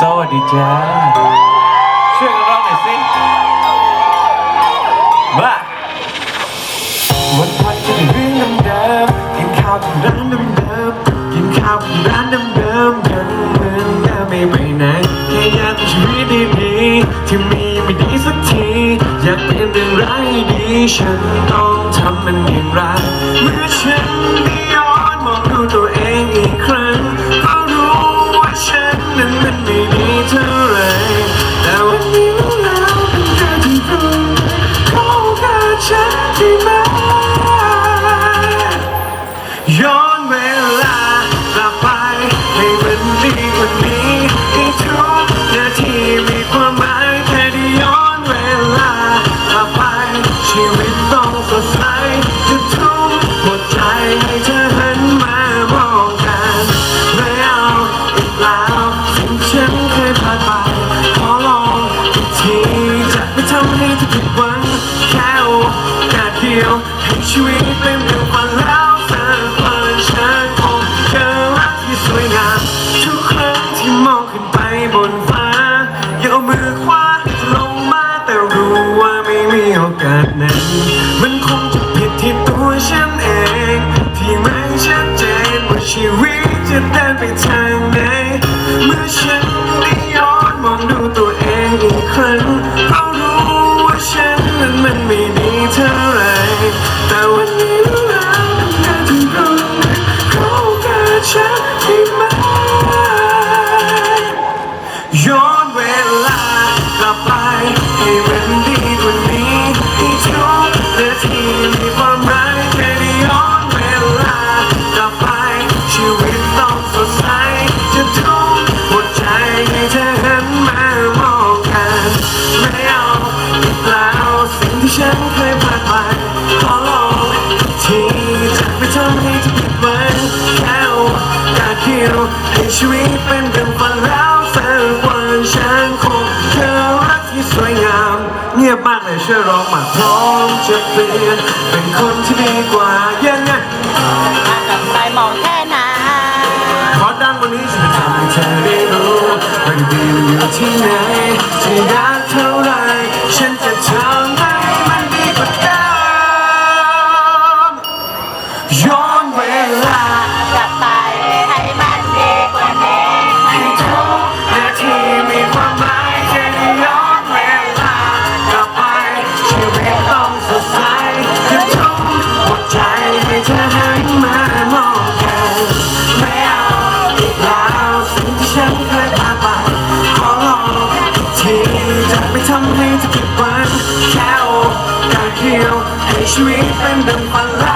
สวัสดีจ้าช่วยกันร้องหน่อยสิมาวันวันๆจะเป็นเรื่องเดิมๆกินข้าวที่ร้านเดิมๆกินข้าวที่ร้านเดิมๆยังเหมือนเดิมไม่ไปไหนแค่อยากมีชีวิตดีๆที่มีไม่ดีสักที อยากเป็นเรื่องร้ายให้ดี ฉันต้องทำมันอย่างไร ไม่ดีเท่าไรแต่วันนี้รู้แล้วเป็นการที่ตรงขอโอกาสฉันได้ไหมย้อนเวลากลับไปให้มันดีกว่านี้ให้ทุกนาทีมีความหมายแค่ได้ย้อนเวลากลับไปชีวิตต้องสดใสจะทุ่มหัวใจให้เธอ ทำให้เธอผิดหวังแค่โอกาสเดียวให้ชีวิตเป็นเรื่องฝันแล้วสักวันฉันคงเจอรักที่สวยงามทุกครั้งที่มองขึ้นไปบนฟ้าอย่าเอามือคว้าลงมาแต่รู้ว่าไม่มีโอกาสนั้น มันคงจะผิดที่ตัวฉันเอง ที่ไม่ชัดเจนว่าชีวิตจะเดินไปทางไหนเมื่อฉันได้ย้อนมองดูตัวเองอีกครั้ง วังแค่โอกาสเดียวให้ชีวิตเป็นเรื่องฝันแล้วสักวันฉันคงเจอรักที่สวยงาม เงียบมากเลยช่วยร้องมาพร้อมจะเปลี่ยนเป็นคนที่ดีกว่ายังไงถ้ากลับไปมองแค่นั้นขอดังวันนี้ฉันจะทำให้เธอได้รู้ว่าดีมันอยู่ที่ไหนจะยากเท่าไรฉันจะทำ เวลากลับไปให้มันดีกว่านี้ให้ทุกนาทีมีความหมายแค่ได้ย้อนเวลากลับไปชีวิตต้องสดใสจะทุ่มหัวใจให้เธอหันมามองกันไม่เอาอีกแล้วสิ่งที่ฉันเคยผ่าไปขอลองอีกทีจะไม่ทำให้เธอผิดหวังแค่โอกาสเดียวให้ชีวิตเป็นดังฝันแล้วสักวันฉันค